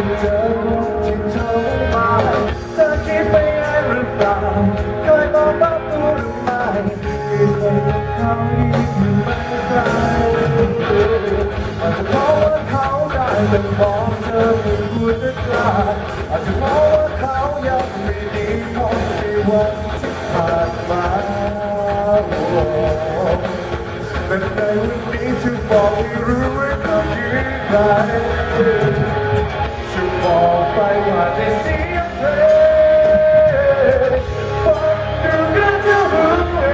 ที่เจอที่เธอไม่มาเธอคิดไปเองหรือเปล่าเคยบอกรับตัวหรือไม่ที่เคยกับเขายิ่งไม่ไกลอาจจะเพราะว่าเขาได้เป็นมองเธอไม่พูดไม่กล้าอาจจะเพราะว่าเขายังไม่ดีพอในวันที่ผ่านมาโอ้เป็นในวันนี้ที่บอกให้รู้ว้ก่อนที่ไหนจะ บอกไปว่าได้เสียเพลงฟังดูก็จะรู้เอ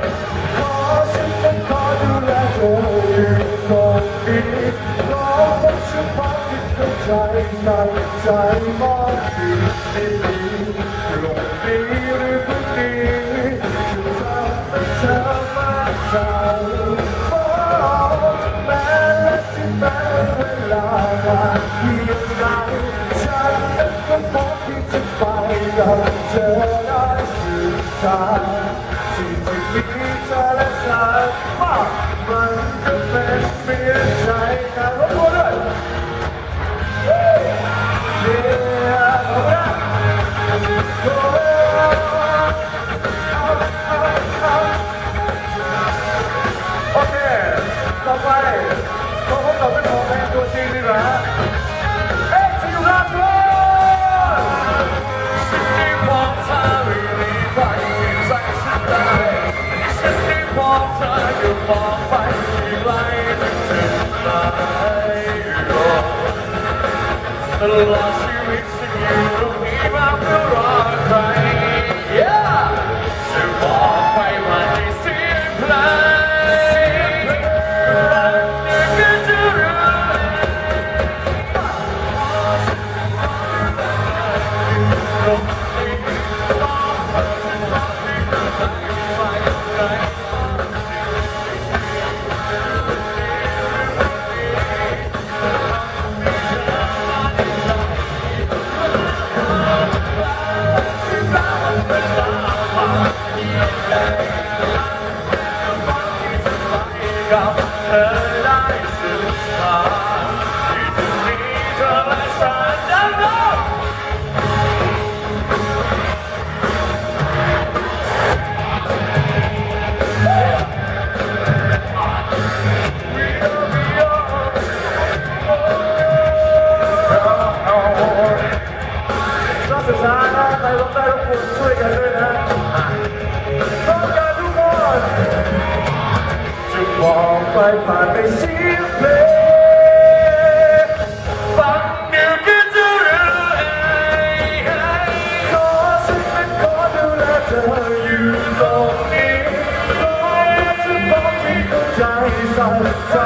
งขอฉันเป็นขอดูแลเธออยู่ตรงนี้ขอพบเฉพาะที่เข้าใจใส่ใจมากสิ่งที่ดีลงนี้ กับเธอได้ อยู่มองไปที่ไกลถึงจุดหมายตลอดชีวิต ไปผ่านไปเสียเพลงฟังเดี๋ยวก็จะรู้เองขอฉันเป็นขอดูแลเธออยู่ตรงนี้ขอฉันบอกที่เข้าใจใส่ใจ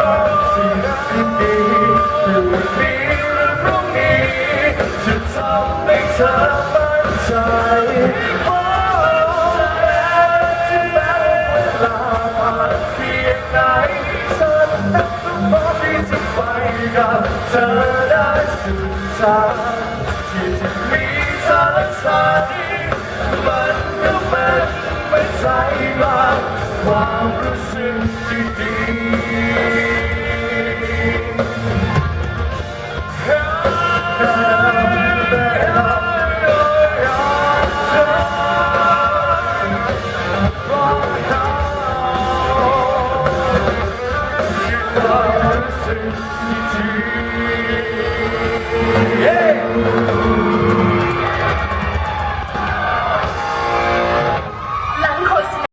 กับสิ่งที่ดีอยู่วันนี้หรือพรุ่งนี้จะทำให้เธอมั่นใจ กับเธอได้สุดทางที่จะมีเธอและฉันมันก็เป็นไม่ใช่บางความรู้สึก